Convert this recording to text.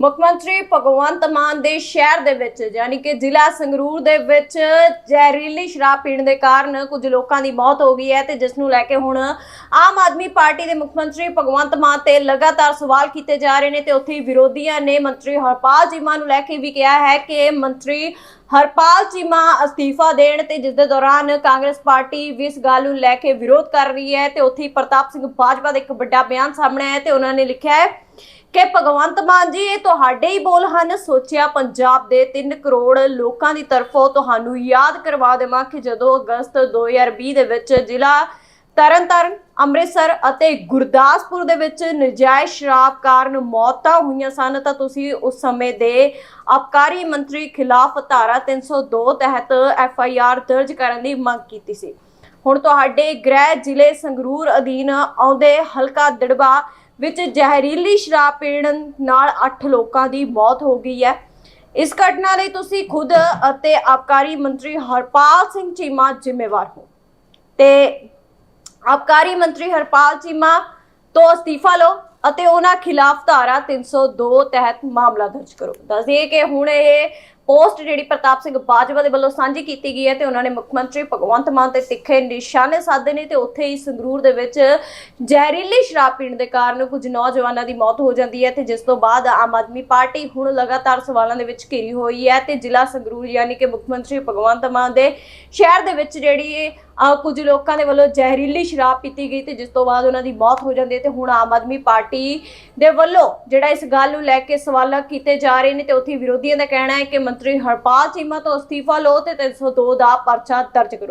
ਮੁੱਖ ਮੰਤਰੀ ਭਗਵੰਤ ਮਾਨ ਦੇ ਸ਼ਹਿਰ ਦੇ ਵਿੱਚ, ਯਾਨੀ ਕਿ ਜ਼ਿਲ੍ਹਾ ਸੰਗਰੂਰ ਦੇ ਵਿੱਚ ਜ਼ਹਿਰੀਲੀ ਸ਼ਰਾਬ ਪੀਣ ਦੇ ਕਾਰਨ ਕੁਝ ਲੋਕਾਂ ਦੀ ਮੌਤ ਹੋ ਗਈ ਹੈ ਤੇ ਜਿਸ ਨੂੰ ਲੈ ਕੇ ਹੁਣ ਆਮ ਆਦਮੀ ਪਾਰਟੀ ਦੇ ਮੁੱਖ ਮੰਤਰੀ ਭਗਵੰਤ ਮਾਨ ਤੇ ਲਗਾਤਾਰ ਸਵਾਲ ਕੀਤੇ ਜਾ ਰਹੇ ਨੇ ਤੇ ਉੱਥੇ ਵਿਰੋਧੀਆਂ ਨੇ ਮੰਤਰੀ ਹਰਪਾਲ ਚੀਮਾ ਨੂੰ ਲੈ ਕੇ ਵੀ ਕਿਹਾ ਹੈ ਕਿ ਮੰਤਰੀ ਹਰਪਾਲ ਚੀਮਾ ਅਸਤੀਫਾ ਦੇਣ ਤੇ ਜਿਸ ਦੇ ਦੌਰਾਨ ਕਾਂਗਰਸ ਪਾਰਟੀ ਵੀ ਇਸ ਗੱਲ ਨੂੰ ਲੈ ਕੇ ਵਿਰੋਧ ਕਰ ਰਹੀ ਹੈ ਤੇ ਉੱਥੇ ਪ੍ਰਤਾਪ ਸਿੰਘ ਬਾਜਵਾ ਦਾ ਇੱਕ ਵੱਡਾ ਬਿਆਨ ਸਾਹਮਣੇ ਆਇਆ ਤੇ ਉਹਨਾਂ ਨੇ ਲਿਖਿਆ ਹੈ ਕਿ ਭਗਵੰਤ ਮਾਨ ਜੀ, ਇਹ ਤੁਹਾਡੇ ਹੀ ਬੋਲ ਹਨ। ਸੋਚਿਆ ਪੰਜਾਬ ਦੇ 3 ਕਰੋੜ ਲੋਕਾਂ ਦੀ ਤਰਫੋਂ ਤੁਹਾਨੂੰ ਯਾਦ ਕਰਵਾ ਦੇਵਾਂ ਕਿ ਜਦੋਂ ਅਗਸਤ 2020 ਦੇ ਵਿੱਚ ਜ਼ਿਲ੍ਹਾ ਤਰਨਤਾਰਨ ਅੰਮ੍ਰਿਤਸਰ ਅਤੇ ਗੁਰਦਾਸਪੁਰ ਦੇ ਵਿੱਚ ਨਜਾਇਜ਼ ਸ਼ਰਾਬ ਕਾਰਨ ਮੌਤਾਂ ਹੋਈਆਂ ਸਨ, ਤਾਂ ਤੁਸੀਂ ਉਸ ਸਮੇਂ ਦੇ ਅਬਕਾਰੀ ਮੰਤਰੀ ਖਿਲਾਫ ਧਾਰਾ 302 ਤਹਿਤ ਐਫ ਆਈ ਆਰ ਦਰਜ ਕਰਨ ਦੀ ਮੰਗ ਕੀਤੀ ਸੀ। ਹੁਣ ਤੁਹਾਡੇ ਗ੍ਰਹਿ ਜ਼ਿਲ੍ਹੇ ਸੰਗਰੂਰ ਅਧੀਨ ਆਉਂਦੇ ਹਲਕਾ ਦੜਬਾ ਵਿੱਚ ਜ਼ਹਿਰੀਲੀ ਸ਼ਰਾਬ ਪੀਣ ਨਾਲ 8 ਲੋਕਾਂ ਦੀ ਮੌਤ ਹੋ ਗਈ ਹੈ। ਇਸ ਘਟਨਾ ਲਈ ਤੁਸੀਂ ਖੁਦ ਅਤੇ ਆਬਕਾਰੀ ਮੰਤਰੀ ਹਰਪਾਲ ਸਿੰਘ ਚੀਮਾ ਜ਼ਿੰਮੇਵਾਰ ਹੋ। ਤੇ ਆਬਕਾਰੀ ਮੰਤਰੀ ਹਰਪਾਲ ਚੀਮਾ ਤੋਂ ਅਸਤੀਫਾ ਲਓ ਅਤੇ ਉਹਨਾਂ ਖਿਲਾਫ ਧਾਰਾ 302 ਤਹਿਤ ਮਾਮਲਾ ਦਰਜ ਕਰੋ। ਦੱਸਦੇ ਕਿ ਹੁਣ ਇਹ ਪੋਸਟ ਜਿਹੜੀ ਪ੍ਰਤਾਪ ਸਿੰਘ ਬਾਜਵਾ ਦੇ ਵੱਲੋਂ ਸਾਂਝੀ ਕੀਤੀ ਗਈ ਹੈ ਤੇ ਉਹਨਾਂ ਨੇ ਮੁੱਖ ਮੰਤਰੀ ਭਗਵੰਤ ਮਾਨ ਤੇ ਤਿੱਖੇ ਨਿਸ਼ਾਨੇ ਸਾਧੇ ਨੇ ਤੇ ਉੱਥੇ ਹੀ ਸੰਗਰੂਰ ਦੇ ਵਿੱਚ ਜ਼ਹਿਰੀਲੀ ਸ਼ਰਾਬ ਪੀਣ ਦੇ ਕਾਰਨ ਕੁਝ ਨੌਜਵਾਨਾਂ ਦੀ ਮੌਤ ਹੋ ਜਾਂਦੀ ਹੈ ਤੇ ਜਿਸ ਤੋਂ ਬਾਅਦ ਆਮ ਆਦਮੀ ਪਾਰਟੀ ਹੁਣ ਲਗਾਤਾਰ ਸਵਾਲਾਂ ਦੇ ਵਿੱਚ ਘਿਰੀ ਹੋਈ ਹੈ ਤੇ ਜ਼ਿਲ੍ਹਾ ਸੰਗਰੂਰ ਯਾਨੀ ਕਿ ਮੁੱਖ ਮੰਤਰੀ ਭਗਵੰਤ ਮਾਨ ਦੇ ਸ਼ਹਿਰ ਦੇ ਵਿੱਚ ਜਿਹੜੀ ਕੁਝ ਲੋਕਾਂ ਦੇ ਵੱਲੋਂ ਜ਼ਹਿਰੀਲੀ ਸ਼ਰਾਬ ਪੀਤੀ ਗਈ ਤੇ ਜਿਸ ਤੋਂ ਬਾਅਦ ਉਹਨਾਂ ਦੀ ਮੌਤ ਹੋ ਜਾਂਦੀ ਹੈ ਤੇ ਹੁਣ ਆਮ ਆਦਮੀ ਪਾਰਟੀ ਦੇ ਵੱਲੋਂ ਜਿਹੜਾ ਇਸ ਗੱਲ ਨੂੰ ਲੈ ਕੇ ਸਵਾਲ ਕੀਤੇ ਜਾ ਰਹੇ ਨੇ ਤੇ ਉੱਥੇ ਵਿਰੋਧੀਆਂ ਦਾ ਕਹਿਣਾ ਹੈ ਕਿ ਮੰਤਰੀ ਹਰਪਾਲ ਚੀਮਾ ਤੋਂ ਅਸਤੀਫਾ ਲਓ ਤੇ 302 ਦਾ ਪਰਚਾ ਦਰਜ ਕਰੋ।